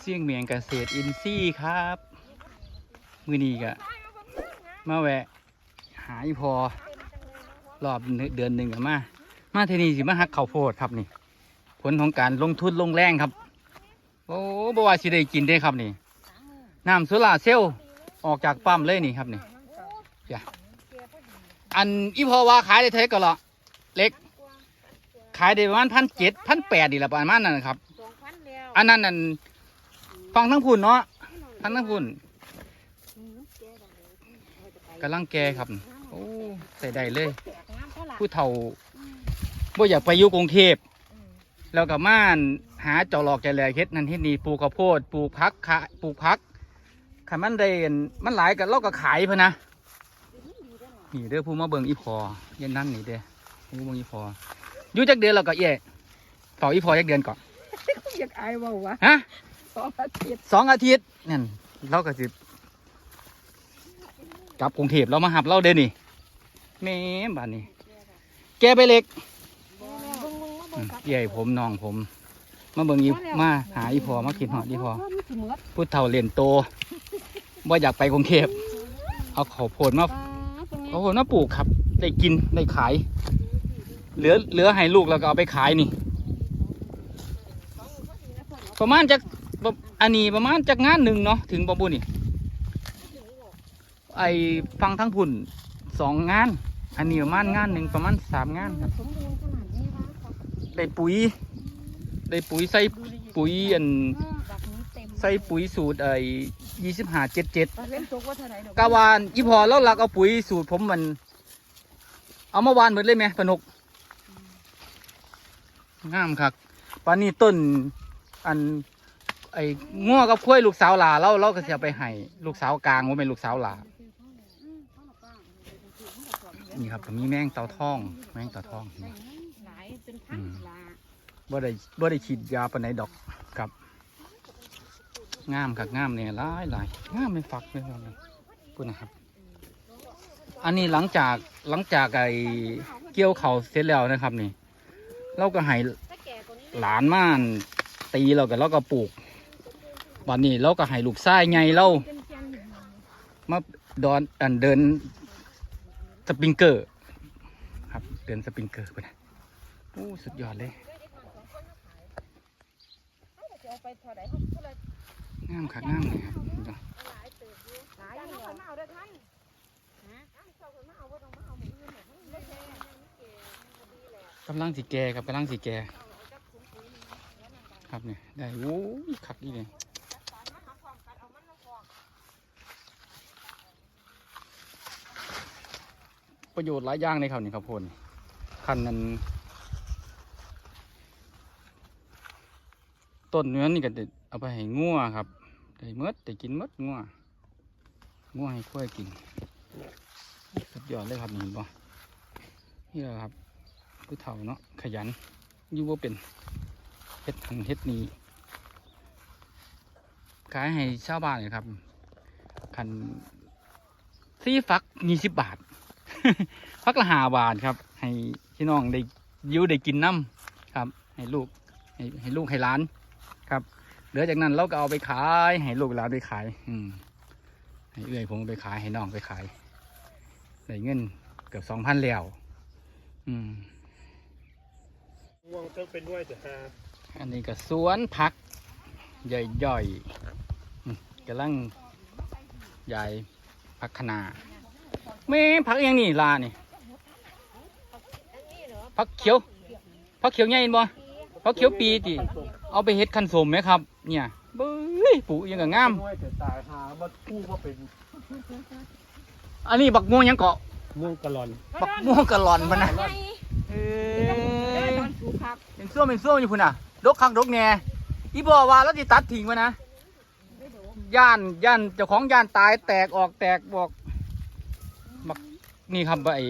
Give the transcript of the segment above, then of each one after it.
เสี่ยงเมียงเกษตรอินทรีย์ครับ มือนี้ก็มาแวะ หาอีพอรอบเดือนหนึ่งมา มาที่นี่สิมาหักข้าวโพดครับนี่ ผลของการลงทุนลงแรงครับ โอ้บ่ว่าสิได้กินได้ครับนี่น้ำโซลาเซลล์ออกจากปั๊มเลยนี่ครับนี่จ้ะอันอีพอว่าขายได้เท่าก็เหรอเล็ก ขายได้ประมาณพันเจ็ดพันแปดนี่แหละประมาณนั้นนะครับอันแล้วอันนั้นนั่น ฟังทั้งพุ่นเนาะฟังทั้งพุ่นกำลังแก่ครับ โอ้ใส่ได้เลย ผู้เฒ่าบ่อยากไปอยู่กรุงเทพแล้วก็ม่านหาเจาะหลอกใจแหลกเฮ็ดนั่นเฮ็ดนี่ปลูกข้าวโพดปลูกพักขะปลูกพักขันมันได้อันมันหลายกันเราก็ขายพะนะนี่เด้อผู้มาเบิ่งอีพอเย็นนั่นนี่เด้อผู้มาเบิ่งอีพออยู่จักเดือนแล้วก็เย่เฝ้าอีพอจักเดือนก่อนอยากอายเว่าวะฮะส องอาทิตย์สองอาทิตย์นั่นเราก็สิกลับกรุงเทพเรามาหับเราเด้อนี่แม่บ้านนี้ แกไปเล็กอืมใหญ่ผมน้องผม มาเบิ่งอีมาหาอีพอมาคิดหอดอีพอมีสิเมือดพูดเท่าเรียนโตว่าอยากไปกรุงเทพเอาข้าวโพดมาปลาตรงนี้ข้าวโพดมาปลูกครับ ได้กินได้ขาย เหลือเหลือให้ลูกแล้วก็เอาไปขายนี่ ประมาณจากประ อันนี้ประมาณจากงานหนึ่งเนาะถึงบอบุนี่ไอฟังทั้งพุ่นสองงาน อันนี้ประมาณงานหนึ่งประมาณสามงานครับได้ปุ๋ยได้ปุ๋ยใส่ปุ๋ยอันใส่ปุ๋ยสูตรไอ้ยี่สิบห้าเจ็ดเจ็ดการวานอีพอแล้วหลักเอาปุ๋ยสูตรผมมัน เอามาวานหมดเลยไหมปนกงามครับปานนี้ต้นอัน ไอ้ง้อกับคุ้ยลูกสาวหลาเราเราก็จะไปให้ลูกสาวกลางว่าเป็นลูกสาวหลานี่ครับก็มีแมงเต่าทอง แมงเต่าทองนี่หลเป็นพันลาบ่ได้บ่ได้ฉีดยาปนไหนดอกครับ งามครับงามเนี่ยหลายหลายงามไม่ฝักเลยครับพูดนะครับ อันนี้หลังจากหลังจากไอ้เกี่ยวเขาเสร็จแล้วนะครับนี่ เราก็ให้หลานม่านตีเราก็เราก็ปลูก วันนี้เราก็ให้ลูกชายไงเรามาดอนอันเดินสปริงเกอร์ ครับเดินสปริงเกอร์ไปนะโอ้สุดยอดเลยงามครับงามเลยครับหลายเติบอยู่หลายอยู่มาเอาได้ท่านฮะเอาคนมาเอาว่าต้องเอาหมืออื่นหรอกไม่แก่ไม่แก่ดีแหละกำลังสีแกครับกำลังสีแกครับเนี่ยได้โอ้ยขักดีเลย ประโยชน์หลายอย่างเลยครับนี่ครับพลคันนั้นต้นเนื้อนี่ก็จะเอาไปให้งัวครับได้หมดได้กินหมดงัวงัวให้ค่อยกินสุดยอดเลยครับนี่เห็นบ่นี่แหละครับผู้เฒ่าเนาะขยันอยู่ว่าเป็นเฮ็ดหันเฮ็ดนี้ขายให้ชาวบ้านเลยครับคันซีฟักยี่สิบบาท ฟักละห้าบาทครับ ให้พี่น้องได้อยูได้กินน้ำครับ ให้ลูกให้ให้ลูกให้หล้านครับเหลือจากนั้นเราก็เอาไปขาย ให้ลูกหลานไปขาย อืมให้เอื้อยผมไปขายให้น้องไปขายได้เงินเกือบสองพันแล้วอืมวงต้องเป็นด้วยแต่ฮาอันนี้ก็สวนผัก ใหญ่ๆอืมกำลังใหญ่ผักคะนา ไม่ผักอหยังนี่ลานี่ผักเขียวผักเขียวใหญ่เห็นบ่ผักเขียวปีติเอาไปเฮ็ดคันสมไหมครับ เนี่ยเบ้ยปลูกอิหยังก็งามด้วยแต่ตายหามาคู่ว่าเป็นอันนี้บักม่วงหยังเกาะง่วงกะลอนบักม่วงกะหล่อนมันนะไงเอ้เอ้ยยตอนสูบผักเป็นส้วมเป็นส้วมอยู่พุ่นน่ะดกคักดกแหน่อีบ่ว่าแล้วสิตัดทิ้งไว้นะย่านย่านเจ้าของย่านตายแตกออกแตกบอกบัก นี่ครับไอ้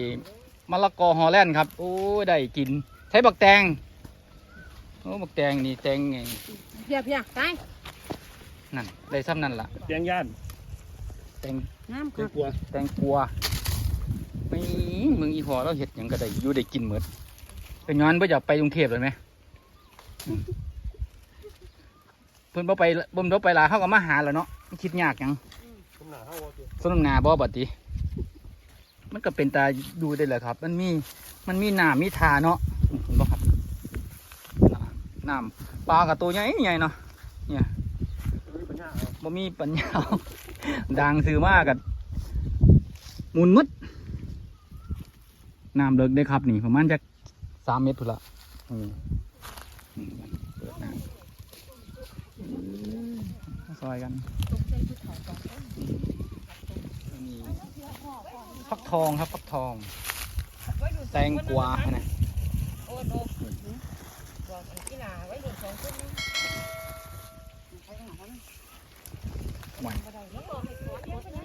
มะละกอฮอลแลนด์ครับ โอ้ได้กินใช้บักแตงโอ้บักแตงนี่แตงไงเพียเพียตายนั่นได้ซ้ำนั่นล่ะเตียงย่านแตงน้ำเตียค่ะงกลัวแตงกัวไม่มึงอีพอเราเห็ดหยังก็ได้อยู่ได้กินหมดเป็นย้อนไ่อยากไปกรุงเทพเลยไหมอืมเพิ่นบ่ไปเบิ่มบ่ไปหลายเขาก็มาหาแล้วเนาะมันคิดยากหยังผมหนาเข้าว่าคือสนมนาบ่บัดติ มันก็เป็นตาดูได้แหละครับ มันมีมันมีหน้ำมีทาเนาะเห็นบ่ครับน่ะน้ำปลากับตัวใหญ่ใหญ่เนาะมีปัญญาเอาบ่มีปัญญาดังซื้อมากกับมุนมึดน้ำเลิกได้ครับนี่ประมาณจะสามเมตรพุ่นละอืมอืมเปิดน้ำซอยกันนี่ ฟักทองครับฟักทอง แตงกวานะหบอกอันกีฬาไว้เด็กสองคนนี้หวาน